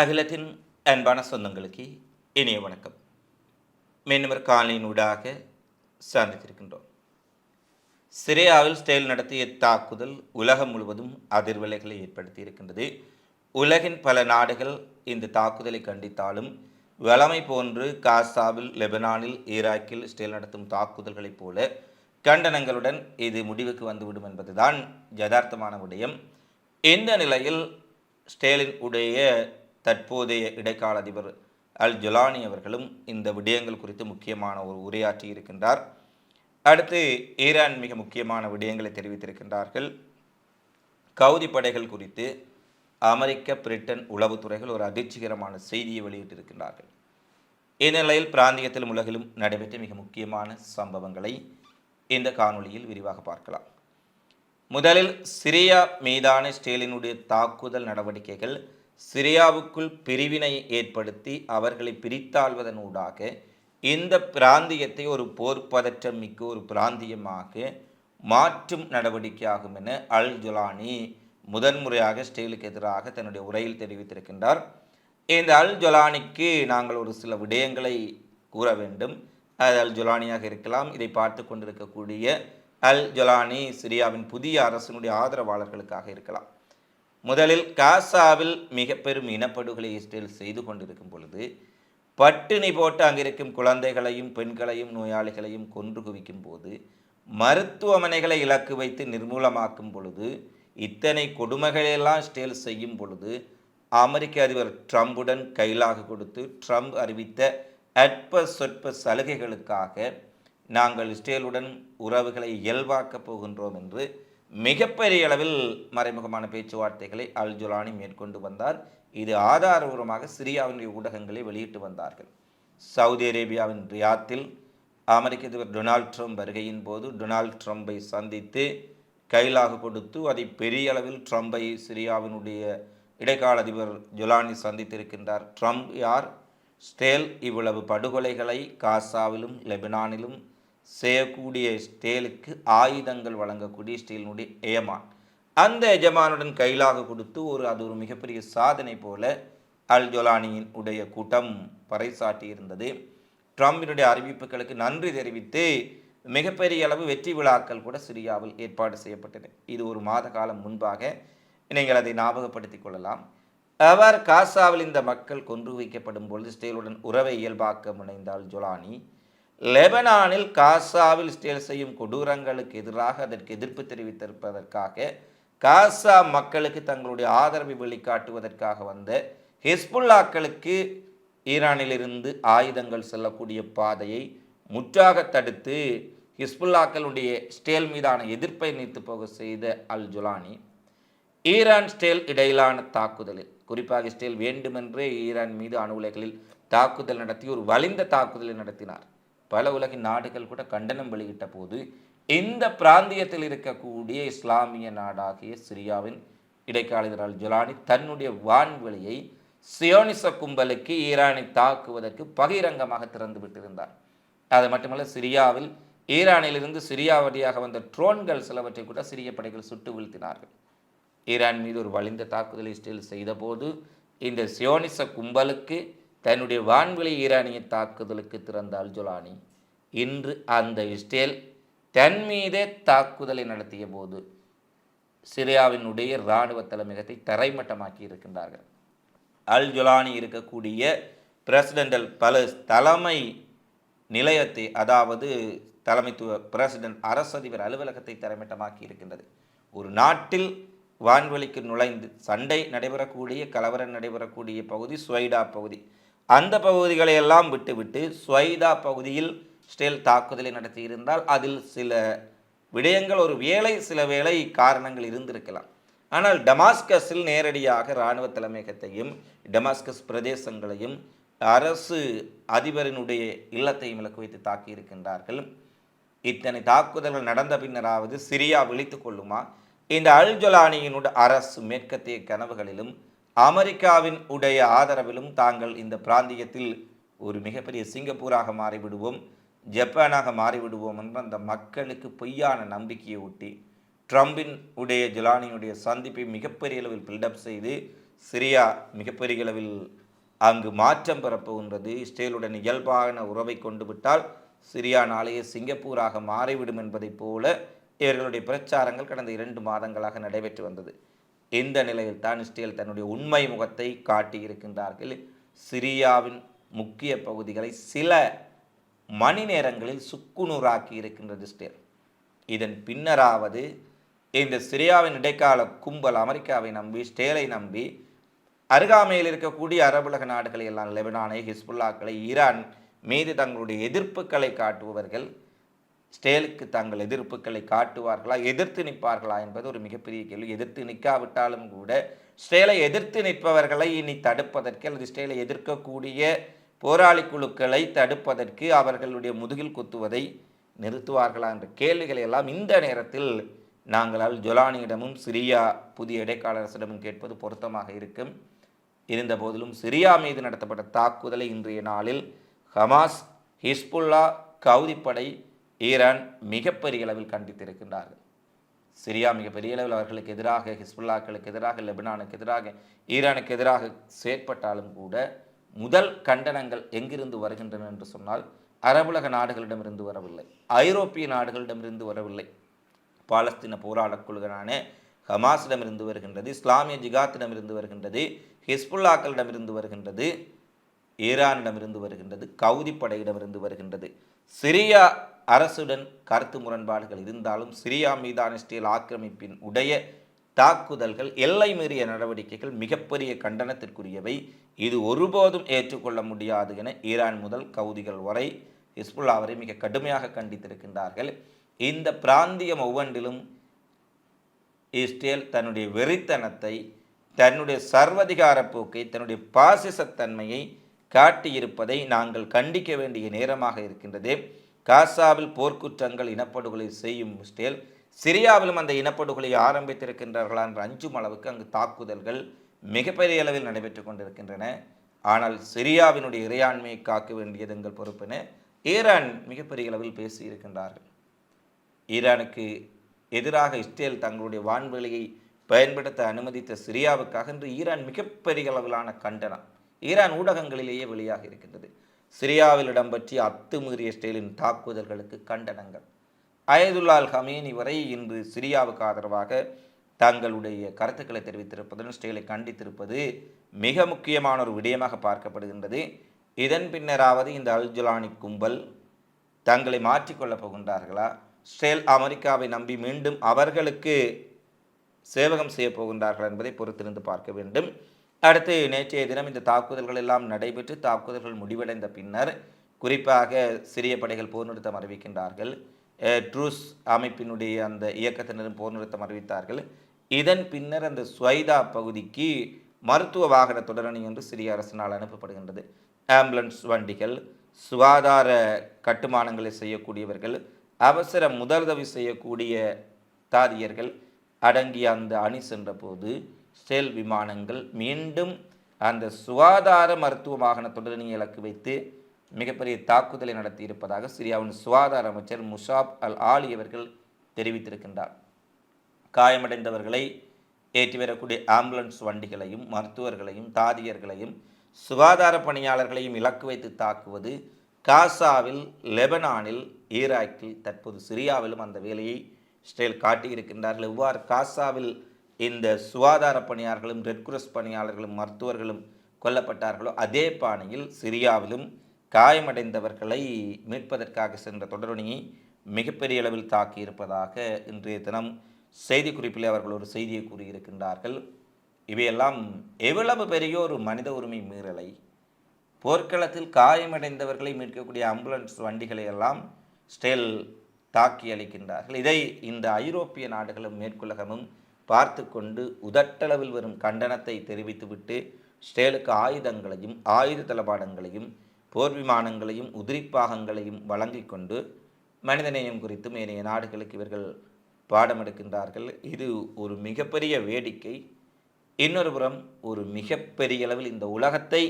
அகிலத்தின் அன்பான சொந்தங்களுக்கு இனிய வணக்கம். மீனவர் காலனியினூடாக சந்தித்திருக்கின்றோம். சிரியாவில் ஸ்டேல் நடத்திய தாக்குதல் உலகம் முழுவதும் அதிர்வலைகளை ஏற்படுத்தி இருக்கின்றது உலகின் பல நாடுகள் இந்த தாக்குதலை கண்டித்தாலும் வளமை போன்று காசாவில் லெபனானில் ஈராக்கில் ஸ்டேல் நடத்தும் தாக்குதல்களைப் போல கண்டனங்களுடன் இது முடிவுக்கு வந்துவிடும் என்பதுதான் யதார்த்தமான விடயம். இந்த நிலையில் ஸ்டேலின் உடைய தற்போதைய இடைக்கால அதிபர் அல் ஜொலானி அவர்களும் இந்த விடயங்கள் குறித்து முக்கியமான ஒரு உரையாற்றி இருக்கின்றார். அடுத்து ஈரான் மிக முக்கியமான விடயங்களை தெரிவித்திருக்கின்றார்கள். கவுதி படைகள் குறித்து அமெரிக்க பிரிட்டன் உளவுத்துறைகள் ஒரு அதிர்ச்சிகரமான செய்தியை வெளியிட்டிருக்கின்றார்கள். இந்நிலையில் பிராந்தியத்திலும் உலகிலும் நடைபெற்ற மிக முக்கியமான சம்பவங்களை இந்த காணொளியில் விரிவாக பார்க்கலாம். முதலில் சிரியா மீதான ஸ்டேலினுடைய தாக்குதல் நடவடிக்கைகள் சிரியாவுக்குள் பிரிவினை ஏற்படுத்தி அவர்களை பிரித்தாள்வதனூடாக இந்த பிராந்தியத்தை ஒரு போர் பதற்றம் மிக்க ஒரு பிராந்தியமாக மாற்றும் நடவடிக்கையாகும் என அல் ஜொலானி முதன்முறையாக ஸ்டெயிலுக்கு எதிராக தன்னுடைய உரையில் தெரிவித்திருக்கின்றார். இந்த அல் ஜொலானிக்கு நாங்கள் ஒரு சில விடயங்களை கூற வேண்டும். அது அல் ஜொலானியாக இருக்கலாம். இதை பார்த்து கொண்டிருக்கக்கூடிய அல் ஜொலானி சிரியாவின் புதிய அரசினுடைய ஆதரவாளர்களுக்காக இருக்கலாம். முதலில் காசாவில் மிக பெரும் இனப்படுகொலை இஸ்ரேல் செய்து கொண்டிருக்கும் பொழுது பட்டினி போட்டு அங்கிருக்கும் குழந்தைகளையும் பெண்களையும் நோயாளிகளையும் கொன்று குவிக்கும் போது மருத்துவமனைகளை இலக்கு வைத்து நிர்மூலமாக்கும் பொழுது இத்தனை கொடுமைகளெல்லாம் ஸ்டேல் செய்யும் பொழுது அமெரிக்க அதிபர் ட்ரம்புடன் கைலாக கொடுத்து ட்ரம்ப் அறிவித்த அற்ப சொற்ப சலுகைகளுக்காக நாங்கள் இஸ்ரேலுடன் உறவுகளை இயல்பாக்கப் போகின்றோம் என்று மிகப்பெரிய அளவில் மறைமுகமான பேச்சுவார்த்தைகளை அல் ஜுலானி மேற்கொண்டு வந்தார். இது ஆதாரபூர்வமாக சிரியாவினுடைய ஊடகங்களை வெளியிட்டு வந்தார்கள். சவுதி அரேபியாவின் ரியாத்தில் அமெரிக்க அதிபர் டொனால்ட் ட்ரம்ப் வருகையின் போது டொனால்ட் ட்ரம்பை சந்தித்து கைலாக கொடுத்து அதை பெரிய அளவில் ட்ரம்பை சிரியாவினுடைய இடைக்கால அதிபர் ஜுலானி சந்தித்திருக்கின்றார். ட்ரம்ப் யார்? ஸ்டேல் இவ்வளவு படுகொலைகளை காசாவிலும் லெபனானிலும் செய்யக்கூடிய ஸ்டேலுக்கு ஆயுதங்கள் வழங்கக்கூடிய ஸ்டீலினுடைய எஜமான். அந்த எஜமானுடன் கைலாக கொடுத்து ஒரு அது ஒரு மிகப்பெரிய சாதனை போல அல் ஜொலானியின் உடைய கூட்டம் பறைசாட்டி இருந்தது. ட்ரம்பினுடைய அறிவிப்புகளுக்கு நன்றி தெரிவித்து மிகப்பெரிய அளவு வெற்றி விழாக்கள் கூட சிரியாவில் ஏற்பாடு செய்யப்பட்டன இது ஒரு மாத காலம் முன்பாக நீங்கள் அதை ஞாபகப்படுத்திக் கொள்ளலாம். அவர் காசாவில் இந்த மக்கள் கொன்று வைக்கப்படும் பொழுது ஸ்டேலுடன் உறவை இயல்பாக்க முனைந்தால் ஜொலானி. லெபனானில் காசாவில் ஸ்டேல் செய்யும் கொடூரங்களுக்கு எதிராக அதற்கு எதிர்ப்பு தெரிவித்திருப்பதற்காக காசா மக்களுக்கு தங்களுடைய ஆதரவை வெளிக்காட்டுவதற்காக வந்த ஹிஸ்புல்லாக்களுக்கு ஈரானிலிருந்து ஆயுதங்கள் செல்லக்கூடிய பாதையை முற்றாக தடுத்து ஹிஸ்புல்லாக்களுடைய ஸ்டேல் மீதான எதிர்ப்பை நீத்து போக செய்த அல் ஜுலானி ஈரான் ஸ்டேல் இடையிலான தாக்குதலில் குறிப்பாக ஸ்டேல் வேண்டுமென்றே ஈரான் மீது அணு உலைகளில் தாக்குதல் நடத்தி ஒரு வலிந்த தாக்குதலை நடத்தினார். பல உலகின் நாடுகள் கூட கண்டனம் வெளியிட்ட போது இந்த பிராந்தியத்தில் இருக்கக்கூடிய இஸ்லாமிய நாடாகிய சிரியாவின் இடைக்கால அல் ஜுலானி தன்னுடைய வான்வெளியை சியோனிச கும்பலுக்கு ஈரானை தாக்குவதற்கு பகிரங்கமாக திறந்து விட்டிருந்தார். அது மட்டுமல்ல சிரியாவில் ஈரானிலிருந்து சிரியா வழியாக வந்த ட்ரோன்கள் சிலவற்றை கூட சிரிய படைகள் சுட்டு வீழ்த்தினார்கள். ஈரான் மீது ஒரு வலிந்த தாக்குதலை இஸ்ரேல் செய்தபோது இந்த சியோனிச கும்பலுக்கு தன்னுடைய வான்வெளி ஈரானிய தாக்குதலுக்கு திறந்த அல் ஜொலானி இன்று அந்த இஸ்ரேல் தன் மீதே தாக்குதலை நடத்திய போது சிரியாவினுடைய இராணுவ தலைமையகத்தை தரைமட்டமாக்கி இருக்கின்றார்கள். அல் ஜொலானி இருக்கக்கூடிய பிரசிடென்டல் பல தலைமை நிலையத்தை அதாவது தலைமைத்துவ பிரசிடென்ட் அரசதிபர் அலுவலகத்தை தரைமட்டமாக்கி இருக்கின்றது. ஒரு நாட்டில் வான்வெளிக்கு நுழைந்து சண்டை நடைபெறக்கூடிய கலவரம் நடைபெறக்கூடிய பகுதி சுவைடா பகுதி. அந்த பகுதிகளையெல்லாம் விட்டுவிட்டு ஸ்வைதா பகுதியில் ஸ்டேல் தாக்குதலை நடத்தியிருந்தால் அதில் சில விடயங்கள் ஒரு வேலை சில வேளை காரணங்கள் இருந்திருக்கலாம். ஆனால் டமாஸ்கஸில் நேரடியாக இராணுவ தலைமையகத்தையும் டமாஸ்கஸ் பிரதேசங்களையும் அரசு அதிபரினுடைய இல்லத்தையும் இலக்கு வைத்து தாக்கியிருக்கின்றார்கள். இத்தனை தாக்குதல்கள் நடந்த பின்னராவது சிரியா விழித்து கொள்ளுமா? இந்த அல்ஜொலானியினுடைய அரசு மேற்கத்திய கனவுகளிலும் அமெரிக்காவின் உடைய ஆதரவிலும் தாங்கள் இந்த பிராந்தியத்தில் ஒரு மிகப்பெரிய சிங்கப்பூராக மாறிவிடுவோம் ஜப்பானாக மாறிவிடுவோம் என்ற அந்த மக்களுக்கு பொய்யான நம்பிக்கையை ஒட்டி ட்ரம்பின் உடைய ஜலானியுடைய சந்திப்பை மிகப்பெரிய அளவில் பில்டப் செய்து சிரியா மிகப்பெரிய அளவில் அங்கு மாற்றம் பெறப்போகின்றது இஸ்ரேலுடன் இயல்பான உறவை கொண்டு விட்டால் சிரியா நாளையே சிங்கப்பூராக மாறிவிடும் என்பதைப் போல இவர்களுடைய பிரச்சாரங்கள் கடந்த இரண்டு மாதங்களாக நடைபெற்று வந்தது. இந்த நிலையில் தான் இஸ்ரேல் தன்னுடைய உண்மை முகத்தை காட்டியிருக்கின்றார்கள் சிரியாவின் முக்கிய பகுதிகளை சில மணி நேரங்களில் சுக்குநூறாக்கி இருக்கின்றது இஸ்ரேல். இதன் பின்னராவது இந்த சிரியாவின் இடைக்கால கும்பல் அமெரிக்காவை நம்பி ஸ்டேலை நம்பி அருகாமையில் இருக்கக்கூடிய அரபுலக நாடுகளை எல்லாம் லெபனானை ஹிஸ்புல்லாக்களை ஈரான் மீது தங்களுடைய எதிர்ப்புகளை காட்டுபவர்கள் ஸ்டேலுக்கு தங்கள் எதிர்ப்புகளை காட்டுவார்களா எதிர்த்து நிற்பார்களா என்பது ஒரு மிகப்பெரிய கேள்வி. எதிர்த்து நிற்காவிட்டாலும் கூட ஸ்டேலை எதிர்த்து நிற்பவர்களை இனி தடுப்பதற்கு அல்லது ஸ்டேலை எதிர்க்கக்கூடிய போராளி குழுக்களை தடுப்பதற்கு அவர்களுடைய முதுகில் குத்துவதை நிறுத்துவார்களா என்ற கேள்விகளை எல்லாம் இந்த நேரத்தில் நாங்களால் ஜொலானியிடமும் சிரியா புதிய இடைக்கால அரசிடமும் கேட்பது பொருத்தமாக இருக்கும். இருந்த போதிலும் சிரியா மீது நடத்தப்பட்ட தாக்குதலை இன்றைய நாளில் ஹமாஸ் ஹிஸ்புல்லா கவுதிப்படை ஈரான் மிகப்பெரிய அளவில் கண்டித்திருக்கின்றார்கள். சிரியா மிகப்பெரிய அளவில் அவர்களுக்கு எதிராக ஹிஸ்புல்லாக்களுக்கு எதிராக லெபனானுக்கு எதிராக ஈரானுக்கு எதிராக செயற்பட்டாலும் கூட முதல் கண்டனங்கள் எங்கிருந்து வருகின்றன என்று சொன்னால் அரபுலக நாடுகளிடமிருந்து வரவில்லை. ஐரோப்பிய நாடுகளிடமிருந்து வரவில்லை. பாலஸ்தீன போராட்டக் குழுகளான ஹமாஸிடமிருந்து வருகின்றது இஸ்லாமிய ஜிகாத்திடமிருந்து வருகின்றது ஹிஸ்புல்லாக்களிடமிருந்து வருகின்றது ஈரானிடமிருந்து வருகின்றது கவுதி படையிடமிருந்து வருகின்றது. சிரியா அரசுடன் கருத்து முரண்பாடுகள் இருந்தாலும் சிரியா மீதான இஸ்ரேல் ஆக்கிரமிப்பின் உடைய தாக்குதல்கள் எல்லை மீறிய நடவடிக்கைகள் மிகப்பெரிய கண்டனத்திற்குரியவை. இது ஒருபோதும் ஏற்றுக்கொள்ள முடியாது என ஈரான் முதல் கவுதிகள் வரை ஹிஸ்புல்லா வரை மிக கடுமையாக கண்டித்திருக்கின்றார்கள். இந்த பிராந்தியம் ஒவ்வொன்றிலும் இஸ்ரேல் தன்னுடைய வெறித்தனத்தை தன்னுடைய சர்வதிகார போக்கை தன்னுடைய பாசிசத்தன்மையை காட்டியிருப்பதை நாங்கள் கண்டிக்க வேண்டிய நேரமாக இருக்கின்றது. காசாவில் போர்க்குற்றங்கள் இனப்படுகொலை செய்யும் ஸ்டேல் சிரியாவிலும் அந்த இனப்படுகொலை ஆரம்பித்திருக்கின்றார்களா என்று அஞ்சும் அளவுக்கு அங்கு தாக்குதல்கள் மிகப்பெரிய அளவில் நடைபெற்று கொண்டிருக்கின்றன. ஆனால் சிரியாவினுடைய இறையாண்மையை காக்க வேண்டியது எங்கள் பொறுப்பென ஈரான் மிகப்பெரிய அளவில் பேசியிருக்கின்றார்கள். ஈரானுக்கு எதிராக இஸ்ரேல் தங்களுடைய வான்வெளியை பயன்படுத்த அனுமதித்த சிரியாவுக்காக இன்று ஈரான் மிகப்பெரிய அளவிலான கண்டனம் ஈரான் ஊடகங்களிலேயே வெளியாக இருக்கின்றது. சிரியாவில் இடம்பெற்றிய அத்துமீறிய இஸ்ரேலின் தாக்குதல்களுக்கு கண்டனங்கள். அயதுல்லால் ஹமீனி வரை இன்று சிரியாவுக்கு ஆதரவாக தங்களுடைய கருத்துக்களை தெரிவித்திருப்பதுடன் இஸ்ரேலை கண்டித்திருப்பது மிக முக்கியமான ஒரு விடயமாக பார்க்கப்படுகின்றது. இதன் பின்னராவது இந்த அல்ஜுலானி கும்பல் தங்களை மாற்றிக்கொள்ளப் போகின்றார்களா? ஸ்டேல் அமெரிக்காவை நம்பி மீண்டும் அவர்களுக்கு சேவகம் செய்ய போகின்றார்கள் என்பதை பொறுத்திருந்து பார்க்க வேண்டும். அடுத்து நேற்றைய தினம் இந்த தாக்குதல்கள் எல்லாம் நடைபெற்று தாக்குதல்கள் முடிவடைந்த பின்னர் குறிப்பாக சிறிய படைகள் போர் நிறுத்தம் அறிவிக்கின்றார்கள். ட்ரூஸ் அமைப்பினுடைய அந்த இயக்கத்தினரும் போர் நிறுத்தம் அறிவித்தார்கள். இதன் பின்னர் அந்த ஸ்வைதா பகுதிக்கு மருத்துவ வாகன தொடரணி என்று சிறிய அரசினால் அனுப்பப்படுகின்றது. ஆம்புலன்ஸ் வண்டிகள் சுகாதார கட்டுமானங்களை செய்யக்கூடியவர்கள் அவசர முதலுதவி செய்யக்கூடிய தாதியர்கள் அடங்கிய அந்த அணி சென்றபோது ஸ்டேல் விமானங்கள் மீண்டும் அந்த சுகாதார மருத்துவ வாகன தொடரணியை இலக்கு வைத்து மிகப்பெரிய தாக்குதலை நடத்தியிருப்பதாக சிரியாவின் சுகாதார அமைச்சர் முஷாப் அல் ஆலி அவர்கள் தெரிவித்திருக்கின்றார். காயமடைந்தவர்களை ஏற்றி வரக்கூடிய ஆம்புலன்ஸ் வண்டிகளையும் மருத்துவர்களையும் தாதியர்களையும் சுகாதார பணியாளர்களையும் இலக்கு வைத்து தாக்குவது காசாவில் லெபனானில் ஈராக்கில் தற்போது சிரியாவிலும் அந்த வேலையை இஸ்ரேல் காட்டியிருக்கின்றார்கள். இவ்வாறு காசாவில் இந்த சுகாதார பணியாளர்களும் ரெட் கிராஸ் பணியாளர்களும் மருத்துவர்களும் கொல்லப்பட்டார்களோ அதே பாணியில் சிரியாவிலும் காயமடைந்தவர்களை மீட்பதற்காக சென்ற தொடரணியை மிகப்பெரிய அளவில் தாக்கியிருப்பதாக இன்றைய தினம் செய்திக்குறிப்பில் அவர்கள் ஒரு செய்தியை கூறியிருக்கின்றார்கள். இவையெல்லாம் எவ்வளவு பெரிய ஒரு மனித உரிமை மீறலை. போர்க்களத்தில் காயமடைந்தவர்களை மீட்கக்கூடிய ஆம்புலன்ஸ் வண்டிகளை எல்லாம் ஸ்டேல் தாக்கி அளிக்கின்றார்கள் இதை இந்த ஐரோப்பிய நாடுகளும் மேற்குலகமும் பார்த்து கொண்டு உதட்டளவில் வரும் கண்டனத்தை தெரிவித்துவிட்டு ஸ்டேலுக்கு ஆயுதங்களையும் ஆயுத தளபாடங்களையும் போர் விமானங்களையும் உதிரிப்பாகங்களையும் வழங்கி கொண்டு மனிதநேயம் குறித்தும் ஏனைய நாடுகளுக்கு இவர்கள் பாடம் எடுக்கின்றார்கள் இது ஒரு மிகப்பெரிய வேடிக்கை. இன்னொரு புறம் ஒரு மிகப்பெரிய அளவில் இந்த உலகத்தை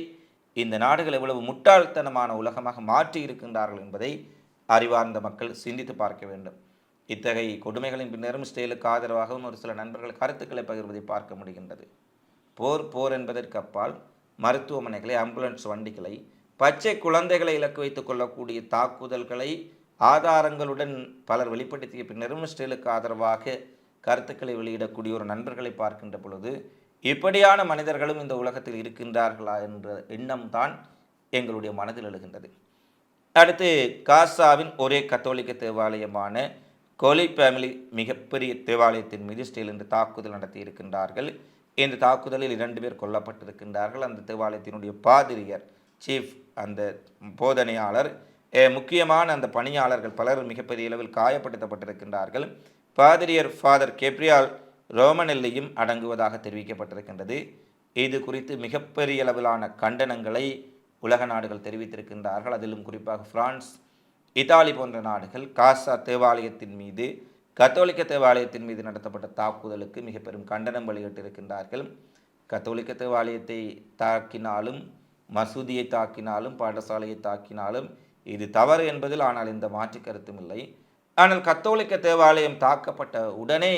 இந்த நாடுகள் எவ்வளவு முட்டாள்தனமான உலகமாக மாற்றி இருக்கின்றார்கள் என்பதை அறிவார்ந்த மக்கள் சிந்தித்து பார்க்க வேண்டும். இத்தகைய கொடுமைகளின் பின்னரும் ஸ்டேலுக்கு ஆதரவாகவும் ஒரு சில நண்பர்கள் கருத்துக்களை பகிர்வதை பார்க்க முடிகின்றது. போர் போர் என்பதற்கு அப்பால் மருத்துவமனைகளை ஆம்புலன்ஸ் வண்டிகளை பச்சை குழந்தைகளை இலக்கு வைத்துக் கொள்ளக்கூடிய தாக்குதல்களை ஆதாரங்களுடன் பலர் வெளிப்படுத்திய பின்னரும் ஸ்டேலுக்கு ஆதரவாக கருத்துக்களை வெளியிடக்கூடிய ஒரு நண்பர்களை பார்க்கின்ற பொழுது இப்படியான மனிதர்களும் இந்த உலகத்தில் இருக்கின்றார்களா என்ற எண்ணம் தான் எங்களுடைய மனதில் எழுகின்றது. அடுத்து காசாவின் ஒரே கத்தோலிக்க தேவாலயமான கோலி ஃபேமிலி மிகப்பெரிய தேவாலயத்தின் மீது ஸ்டீல் இன்று தாக்குதல் நடத்தி இருக்கின்றார்கள். இந்த தாக்குதலில் இரண்டு பேர் கொல்லப்பட்டிருக்கின்றார்கள். அந்த தேவாலயத்தினுடைய பாதிரியர் சீஃப் அந்த போதனையாளர். முக்கியமான அந்த பணியாளர்கள் பலர் மிகப்பெரிய அளவில் காயப்படுத்தப்பட்டிருக்கின்றார்கள். பாதிரியர் ஃபாதர் கேப்ரியால் ரோமனெல்லியும் அடங்குவதாக தெரிவிக்கப்பட்டிருக்கின்றது. இது குறித்து மிகப்பெரிய அளவிலான கண்டனங்களை உலக நாடுகள் தெரிவித்திருக்கின்றார்கள். அதிலும் குறிப்பாக பிரான்ஸ் இத்தாலி போன்ற நாடுகள் காசா தேவாலயத்தின் மீது கத்தோலிக்க தேவாலயத்தின் மீது நடத்தப்பட்ட தாக்குதலுக்கு மிக பெரும் கண்டனம் வெளியிட்டிருக்கின்றார்கள். கத்தோலிக்க தேவாலயத்தை தாக்கினாலும் மசூதியை தாக்கினாலும் பாடசாலையை தாக்கினாலும் இது தவறு என்பதில் ஆனால் இந்த மாற்று கருத்தும் இல்லை. ஆனால் கத்தோலிக்க தேவாலயம் தாக்கப்பட்ட உடனே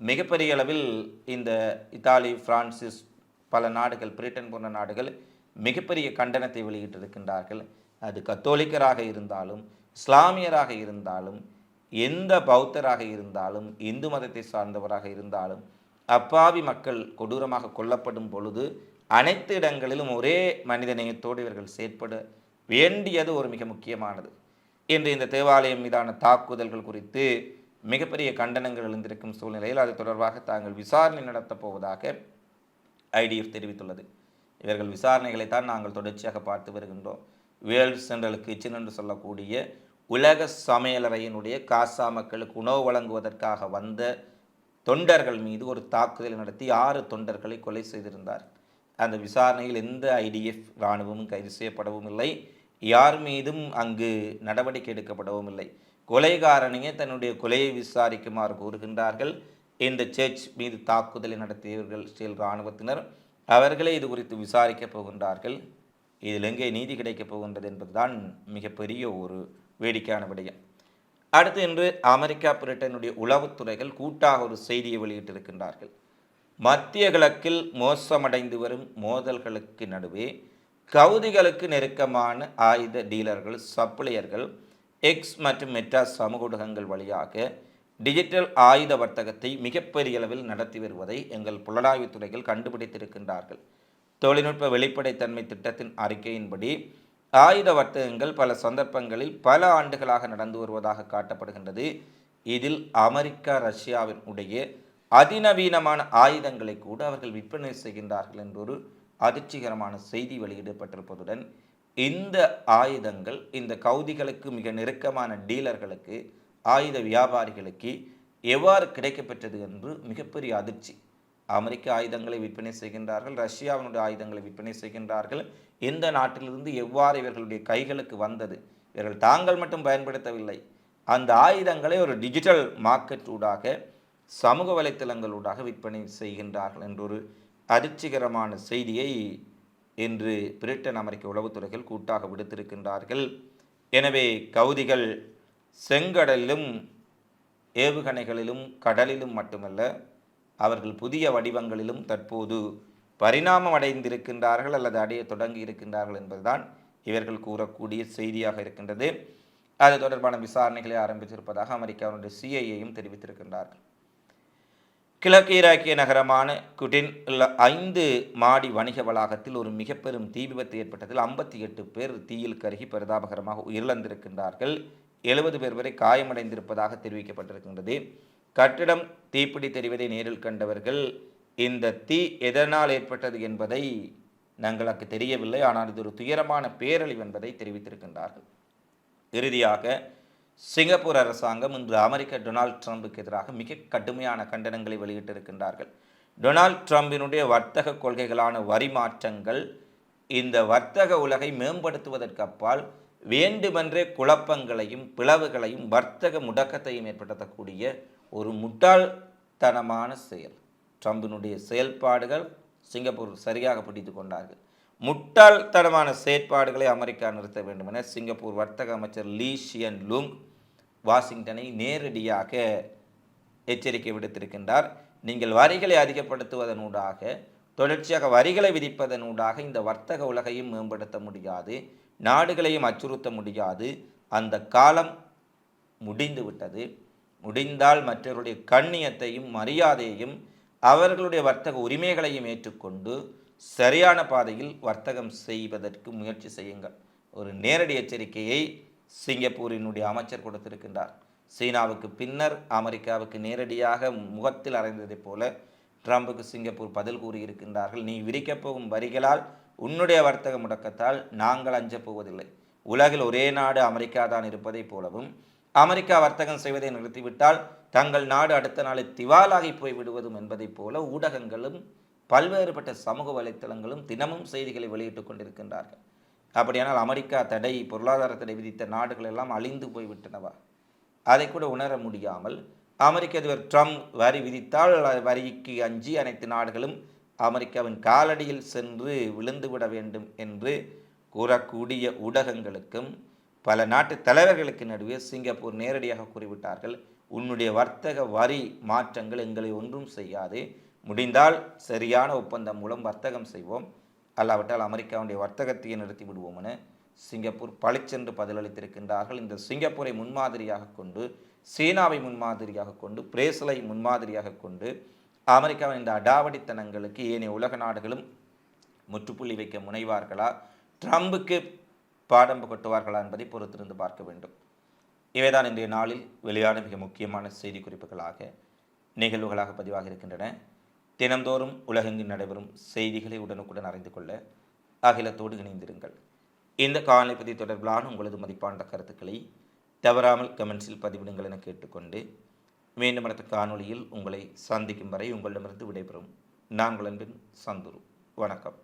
மிகப்பெரிய அளவில் இந்த இத்தாலி பிரான்சிஸ் பல நாடுகள் பிரிட்டன் போன்ற நாடுகள் மிகப்பெரிய கண்டனத்தை வெளியிட்டிருக்கின்றார்கள். அது கத்தோலிக்கராக இருந்தாலும் இஸ்லாமியராக இருந்தாலும் எந்த பௌத்தராக இருந்தாலும் இந்து மதத்தை சார்ந்தவராக இருந்தாலும் அப்பாவி மக்கள் கொடூரமாக கொல்லப்படும் பொழுது அனைத்து இடங்களிலும் ஒரே மனிதநேயத்தோடு இவர்கள் செயற்பட வேண்டியது ஒரு மிக முக்கியமானது. இன்று இந்த தேவாலயம் மீதான தாக்குதல்கள் குறித்து மிகப்பெரிய கண்டனங்கள் எழுந்திருக்கும் சூழ்நிலையில் அது தொடர்பாக தாங்கள் விசாரணை நடத்தப் போவதாக ஐடிஎஃப் தெரிவித்துள்ளது. இவர்கள் விசாரணைகளை தான் நாங்கள் தொடர்ச்சியாக பார்த்து வருகின்றோம். வேர்ல்ட் சென்ட்ரல் கிச்சன் என்று சொல்லக்கூடிய உலக சமையலறையினுடைய காசா மக்களுக்கு உணவு வழங்குவதற்காக வந்த தொண்டர்கள் மீது ஒரு தாக்குதலை நடத்தி ஆறு தொண்டர்களை கொலை செய்திருந்தார். அந்த விசாரணையில் எந்த ஐடிஎஃப் இராணுவமும் கைது செய்யப்படவும் இல்லை. யார் மீதும் அங்கு நடவடிக்கை எடுக்கப்படவும் இல்லை. கொலைகாரனையே தன்னுடைய கொலையை விசாரிக்குமாறு கூறுகின்றார்கள். இந்த சர்ச் மீது தாக்குதலை நடத்தியவர்கள் ஸ்ரீல் இராணுவத்தினர். அவர்களே இது குறித்து விசாரிக்கப் போகின்றார்கள். இதில் எங்கே நீதி கிடைக்கப் போகின்றது என்பதுதான் மிகப்பெரிய ஒரு வேடிக்கையான விடயம். அடுத்து இன்று அமெரிக்கா பிரிட்டனுடைய உளவுத்துறைகள் கூட்டாக ஒரு செய்தியை வெளியிட்டிருக்கின்றார்கள். மத்திய கிழக்கில் மோசமடைந்து வரும் மோதல்களுக்கு நடுவே கவுதிகளுக்கு நெருக்கமான ஆயுத டீலர்கள் சப்ளையர்கள் எக்ஸ் மற்றும் மெட்டா சமூக ஊடகங்கள் வழியாக டிஜிட்டல் ஆயுத வர்த்தகத்தை மிகப்பெரிய அளவில் நடத்தி வருவதை எங்கள் புலனாய்வுத் துறைகள் கண்டுபிடித்திருக்கின்றார்கள். தொழில்நுட்ப வெளிப்படைத்தன்மை திட்டத்தின் அறிக்கையின்படி ஆயுத வர்த்தகங்கள் பல சந்தர்ப்பங்களில் பல ஆண்டுகளாக நடந்து வருவதாக காட்டப்படுகின்றது. இதில் அமெரிக்கா ரஷ்யாவின் உடைய அதிநவீனமான ஆயுதங்களை கூட அவர்கள் விற்பனை செய்கின்றார்கள் என்றொரு அதிர்ச்சிகரமான செய்தி வெளியிடப்பட்டிருப்பதுடன் இந்த ஆயுதங்கள் இந்த கவுதிகளுக்கு மிக நெருக்கமான டீலர்களுக்கு ஆயுத வியாபாரிகளுக்கு எவ்வாறு கிடைக்கப்பெற்றது என்று மிகப்பெரிய அதிர்ச்சி அமெரிக்க ஆயுதங்களை விற்பனை செய்கின்றார்கள் ரஷ்யாவினுடைய ஆயுதங்களை விற்பனை செய்கின்றார்கள். எந்த நாட்டிலிருந்து எவ்வாறு இவர்களுடைய கைகளுக்கு வந்தது? இவர்கள் தாங்கள் மட்டும் பயன்படுத்தவில்லை. அந்த ஆயுதங்களை ஒரு டிஜிட்டல் மார்க்கெட் ஊடாக சமூக வலைத்தளங்களூடாக விற்பனை செய்கின்றார்கள் என்றொரு அதிர்ச்சிகரமான செய்தியை இன்று பிரிட்டன் அமெரிக்க உளவுத்துறைகள் கூட்டாக விடுத்திருக்கின்றார்கள். எனவே கவுதிகள் செங்கடலிலும் ஏவுகணைகளிலும் கடலிலும் மட்டுமல்ல அவர்கள் புதிய வடிவங்களிலும் தற்போது பரிணாமம் அடைந்திருக்கின்றார்கள் அல்லது அடைய தொடங்கி இருக்கின்றார்கள் என்பதுதான் இவர்கள் கூறக்கூடிய செய்தியாக இருக்கின்றது. அது தொடர்பான விசாரணைகளை ஆரம்பித்திருப்பதாக அமெரிக்காவினுடைய சிஐஏயும் தெரிவித்திருக்கின்றார்கள். கிழக்கு ஈராக்கிய நகரமான குடின் உள்ள ஐந்து மாடி வணிக வளாகத்தில் ஒரு மிக பெரும் தீ விபத்து ஏற்பட்டதில் ஐம்பத்தி எட்டு பேர் தீயில் கருகி பரிதாபகரமாக உயிரிழந்திருக்கின்றார்கள். எழுபது பேர் வரை காயமடைந்திருப்பதாக தெரிவிக்கப்பட்டிருக்கின்றது. கட்டிடம் தீப்பிடி தெரிவதை நேரில் கண்டவர்கள் இந்த தீ எதனால் ஏற்பட்டது என்பதை எங்களுக்கு தெரியவில்லை ஆனால் இது ஒரு துயரமான பேரழிவு என்பதை தெரிவித்திருக்கின்றார்கள். இறுதியாக சிங்கப்பூர் அரசாங்கம் இன்று அமெரிக்க டொனால்ட் ட்ரம்புக்கு எதிராக மிக கடுமையான கண்டனங்களை வெளியிட்டிருக்கின்றார்கள். டொனால்ட் ட்ரம்பினுடைய வர்த்தக கொள்கைகளான வரி மாற்றங்கள் இந்த வர்த்தக உலகை மேம்படுத்துவதற்கு அப்பால் வேண்டுமென்றே குழப்பங்களையும் பிளவுகளையும் வர்த்தக முடக்கத்தையும் ஏற்படுத்தக்கூடிய ஒரு முட்டாள்தனமான செயல். ட்ரம்பினுடைய செயல்பாடுகள் சிங்கப்பூர் சரியாக பிடித்து கொண்டார்கள். முட்டாள்தனமான செயற்பாடுகளை அமெரிக்கா நிறுத்த வேண்டும் என சிங்கப்பூர் வர்த்தக அமைச்சர் லீஷியன் லுங் வாஷிங்டனை நேரடியாக எச்சரிக்கை விடுத்திருக்கின்றார். நீங்கள் வரிகளை அதிகப்படுத்துவதனூடாக தொடர்ச்சியாக வரிகளை விதிப்பதனூடாக இந்த வர்த்தக உலகையும் மேம்படுத்த முடியாது நாடுகளையும் அச்சுறுத்த முடியாது. அந்த காலம் முடிந்துவிட்டது. முடிந்தால் மற்றவருடைய கண்ணியத்தையும் மரியாதையையும் அவர்களுடைய வர்த்தக உரிமைகளையும் ஏற்றுக்கொண்டு சரியான பாதையில் வர்த்தகம் செய்வதற்கு முயற்சி செய்யுங்கள். ஒரு நேரடி எச்சரிக்கையை சிங்கப்பூரினுடைய அமைச்சர் கொடுத்திருக்கின்றார். சீனாவுக்கு பின்னர் அமெரிக்காவுக்கு நேரடியாக முகத்தில் அறைந்ததைப் போல ட்ரம்புக்கு சிங்கப்பூர் பதில் கூறியிருக்கின்றார்கள். நீ விரிக்கப் போகும் வரிகளால் உன்னுடைய வர்த்தக முடக்கத்தால் நாங்கள் அஞ்சப் போவதில்லை. உலகில் ஒரே நாடு அமெரிக்கா தான் இருப்பதைப் போலவும் அமெரிக்கா வர்த்தகம் செய்வதை நிறுத்திவிட்டால் தங்கள் நாடு அடுத்த நாளை திவாலாகி போய் விடுவதும் என்பதைப் போல ஊடகங்களும் பல்வேறுபட்ட சமூக வலைத்தளங்களும் தினமும் செய்திகளை வெளியிட்டுக் கொண்டிருக்கின்றார்கள். அப்படியானால் அமெரிக்கா தடை பொருளாதார தடை விதித்த நாடுகள் எல்லாம் அழிந்து போய்விட்டனவா அதை கூட உணர முடியாமல் அமெரிக்க அதிபர் ட்ரம்ப் வரி விதித்தால் வரிக்கு அஞ்சி அனைத்து நாடுகளும் அமெரிக்காவின் காலடியில் சென்று விழுந்துவிட வேண்டும் என்று கூறக்கூடிய ஊடகங்களுக்கும் பல நாட்டு தலைவர்களுக்கு நடுவே சிங்கப்பூர் நேரடியாக கூறிவிட்டார்கள் உன்னுடைய வர்த்தக வரி மாற்றங்கள் எங்களை ஒன்றும் செய்யாது. முடிந்தால் சரியான ஒப்பந்தம் மூலம் வர்த்தகம் செய்வோம். அல்லாவிட்டால் அமெரிக்காவுடைய வர்த்தகத்தையே நிறுத்தி விடுவோம் என சிங்கப்பூர் பளிச்சென்று பதிலளித்திருக்கின்றார்கள். இந்த சிங்கப்பூரை முன்மாதிரியாக கொண்டு சீனாவை முன்மாதிரியாக கொண்டு பிரேசிலை முன்மாதிரியாக கொண்டு அமெரிக்காவின் இந்த அடாவடித்தனங்களுக்கு ஏனைய உலக நாடுகளும் முற்றுப்புள்ளி வைக்க முனைவார்களா? ட்ரம்புக்கு பாடம் கொட்டுவார்களா என்பதை பொறுத்திருந்து பார்க்க வேண்டும். இவைதான் இன்றைய நாளில் வெளியான மிக முக்கியமான செய்தி குறிப்புகளாக நிகழ்வுகளாக பதிவாக இருக்கின்றன. தினந்தோறும் உலகெங்கில் நடைபெறும் செய்திகளை உடனுக்குடன் அறிந்து கொள்ள அகிலத்தோடு இணைந்திருங்கள். இந்த காலை பற்றி தொடர்பிலான உங்களது மதிப்பான கருத்துக்களை தவறாமல் கமெண்ட்ஸில் பதிவிடுங்கள் என கேட்டுக்கொண்டு மீண்டும் அடுத்த காணொளியில் உங்களை சந்திக்கும் வரை உங்களிடமிருந்து விடைபெறும். நான் உங்கள் அன்பின் சந்துரு. வணக்கம்.